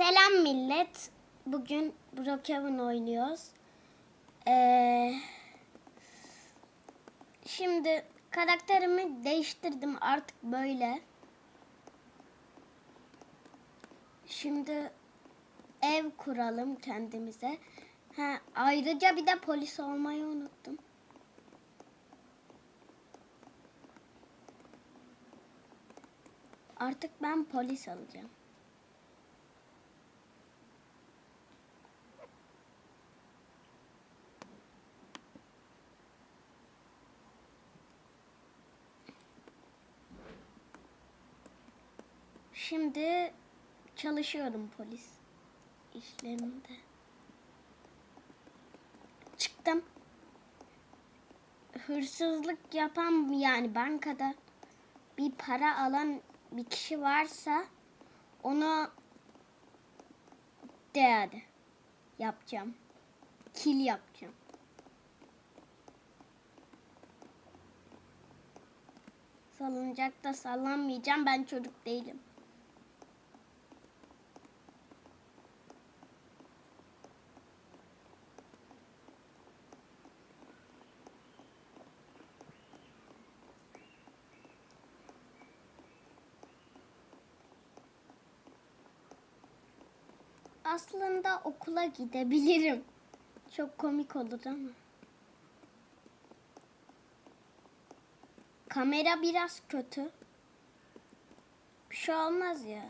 Selam millet. Bugün Brookhaven oynuyoruz. Ee, şimdi karakterimi değiştirdim artık böyle. Şimdi ev kuralım kendimize. Ha, ayrıca bir de polis olmayı unuttum. Artık ben polis alacağım. Şimdi çalışıyorum polis işlerinde. Çıktım. Hırsızlık yapan yani bankada bir para alan bir kişi varsa onu de hadi. Yapacağım. Kil yapacağım. Salıncakta sallanmayacağım. Ben çocuk değilim. Aslında okula gidebilirim. Çok komik olur ama. Kamera biraz kötü. Bir şey olmaz ya.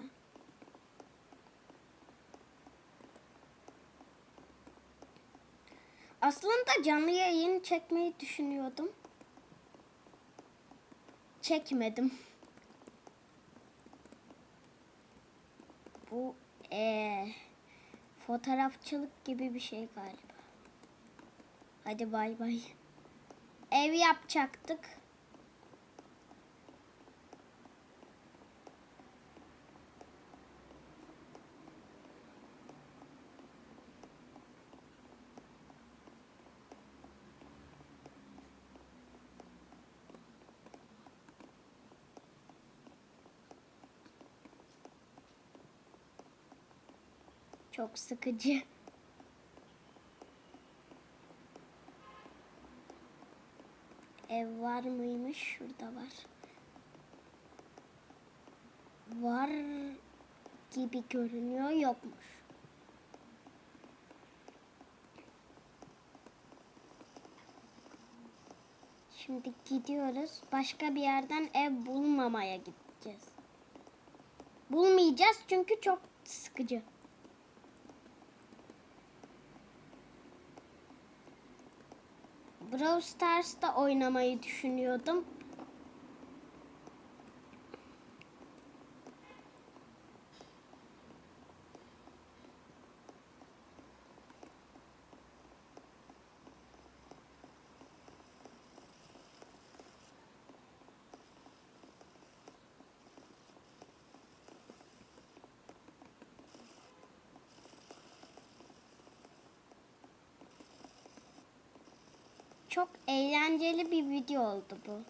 Aslında canlı yayın çekmeyi düşünüyordum. Çekmedim. Bu eee fotoğrafçılık gibi bir şey galiba. Hadi bay bay. Ev yapacaktık. Çok sıkıcı. Ev var mıymış? Şurada var. Var gibi görünüyor yokmuş. Şimdi gidiyoruz. Başka bir yerden ev bulmamaya gideceğiz. Bulmayacağız çünkü çok sıkıcı. Brawl Stars'ta oynamayı düşünüyordum. Çok eğlenceli bir video oldu bu.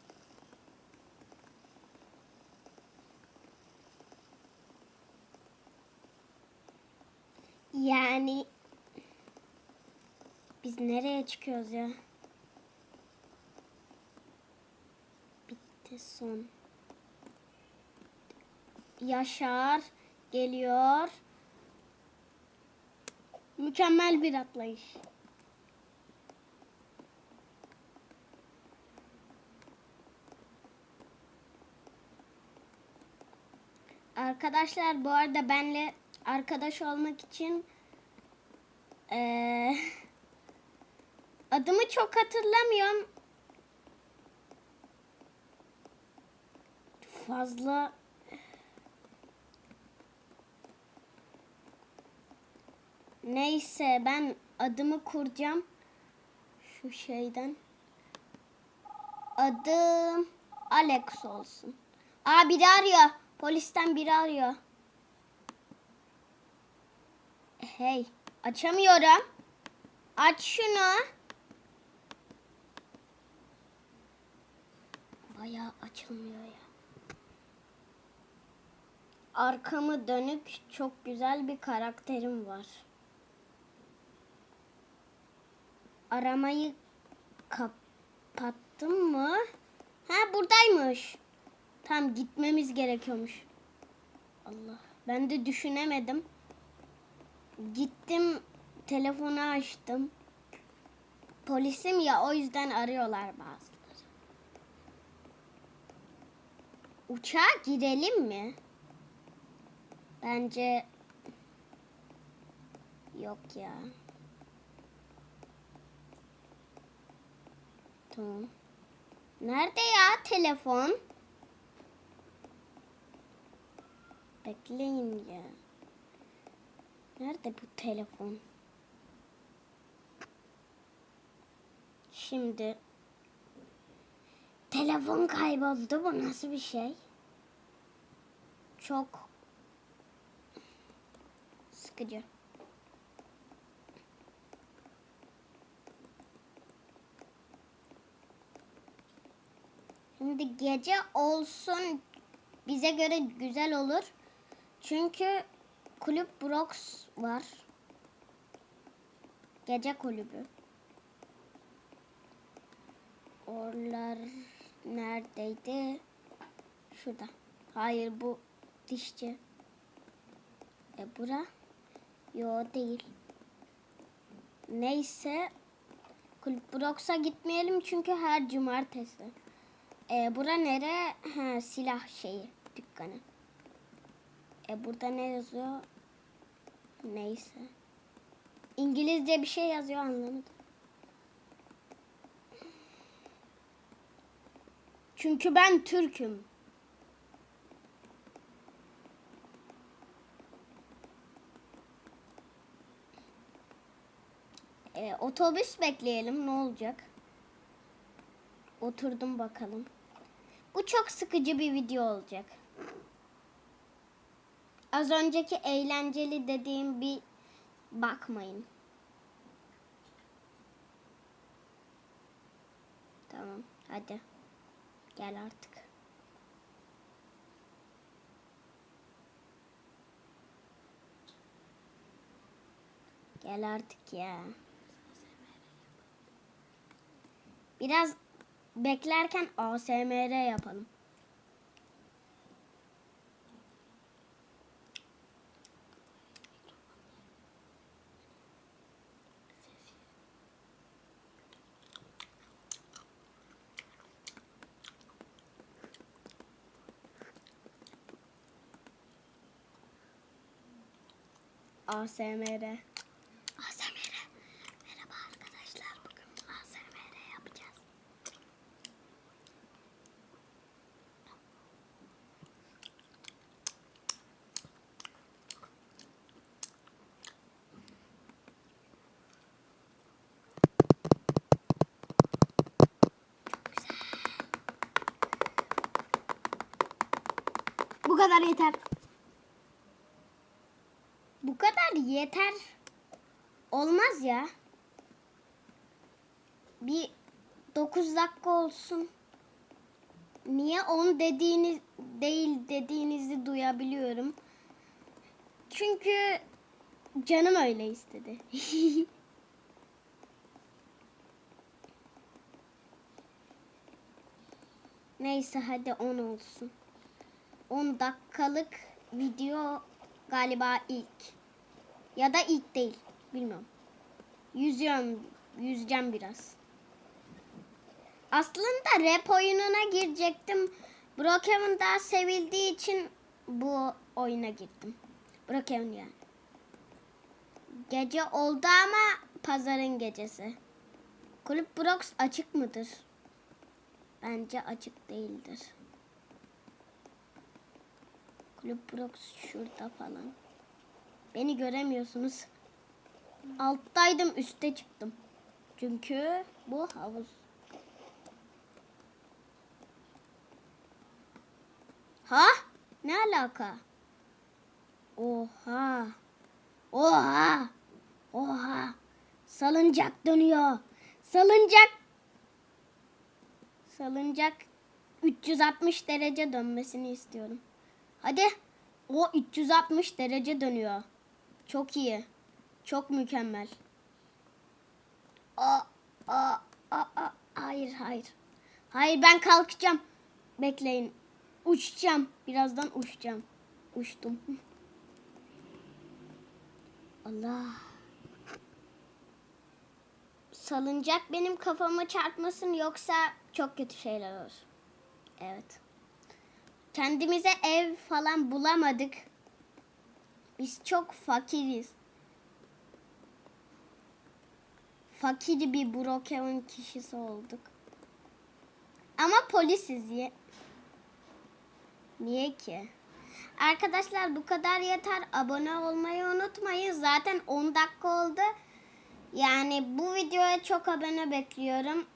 Yani biz nereye çıkıyoruz ya? Bitti son. Yaşar geliyor. Mükemmel bir atlayış. Arkadaşlar bu arada benle arkadaş olmak için eee, adımı çok hatırlamıyorum. Fazla Neyse ben adımı kuracağım. Şu şeyden. Adım Alex olsun. Aa biri arıyor. Polisten biri arıyor. Hey, açamıyorum. Aç şunu. Bayağı açılmıyor ya. arkamı dönük çok güzel bir karakterim var. Aramayı kapattım mı? Ha buradaymış. Tam gitmemiz gerekiyormuş. Allah. Ben de düşünemedim. Gittim telefonu açtım. Polisim ya o yüzden arıyorlar bazıları. Uçağa gidelim mi? Bence yok ya. Tamam. Nerede ya telefon? Bekleyin ya. Nerede bu telefon? Şimdi telefon kayboldu. Bu nasıl bir şey? Çok sıkıcı. Şimdi gece olsun bize göre güzel olur. Çünkü kulüp Brox var. Gece kulübü. Oralar neredeydi? Şurada. Hayır bu dişçi. E bura? Yo değil. Neyse. Kulüp Brox'a gitmeyelim çünkü her cumartesi. E bura nere? Ha, silah şeyi dükkanı. E burada ne yazıyor? Neyse. İngilizce bir şey yazıyor anlamadım. Çünkü ben Türk'üm. E, otobüs bekleyelim ne olacak? Oturdum bakalım. Bu çok sıkıcı bir video olacak. Az önceki eğlenceli dediğim bir bakmayın. Tamam hadi. Gel artık. Gel artık ya. Biraz beklerken ASMR yapalım. ASMR. ASMR. Merhaba arkadaşlar. Bugün ASMR yapacağız. Bu kadar yeter. Bu kadar yeter. Olmaz ya. Bir 9 dakika olsun. Niye 10 dediğiniz değil dediğinizi duyabiliyorum. Çünkü canım öyle istedi. Neyse hadi 10 olsun. 10 dakikalık video galiba ilk. Ya da ilk değil. Bilmiyorum. Yüzüyorum. Yüzeceğim biraz. Aslında rap oyununa girecektim. Brokeman daha sevildiği için bu oyuna girdim. Brokeman yani. Gece oldu ama pazarın gecesi. Kulüp Brox açık mıdır? Bence açık değildir. Kulüp Brox şurada falan. Beni göremiyorsunuz. Alttaydım üste çıktım. Çünkü bu havuz. Ha? Ne alaka? Oha. Oha. Oha. Salıncak dönüyor. Salıncak. Salıncak 360 derece dönmesini istiyorum. Hadi. O 360 derece dönüyor. Çok iyi. Çok mükemmel. Aa, aa, aa, aa. Hayır hayır. Hayır ben kalkacağım. Bekleyin. Uçacağım. Birazdan uçacağım. Uçtum. Allah. Salıncak benim kafama çarpmasın yoksa çok kötü şeyler olur. Evet. Kendimize ev falan bulamadık. Biz çok fakiriz. Fakir bir Brookhaven kişisi olduk. Ama polisiz ye. Niye ki? Arkadaşlar bu kadar yeter. Abone olmayı unutmayın. Zaten 10 dakika oldu. Yani bu videoya çok abone bekliyorum.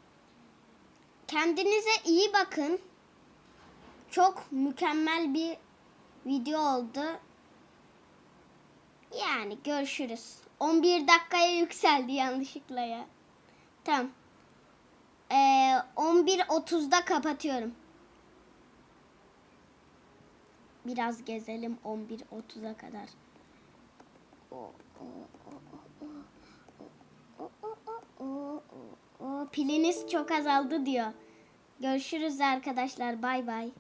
Kendinize iyi bakın. Çok mükemmel bir video oldu. Yani görüşürüz. 11 dakikaya yükseldi yanlışlıkla ya. Tamam. Ee, 11.30'da kapatıyorum. Biraz gezelim 11.30'a kadar. Piliniz çok azaldı diyor. Görüşürüz arkadaşlar. Bay bay.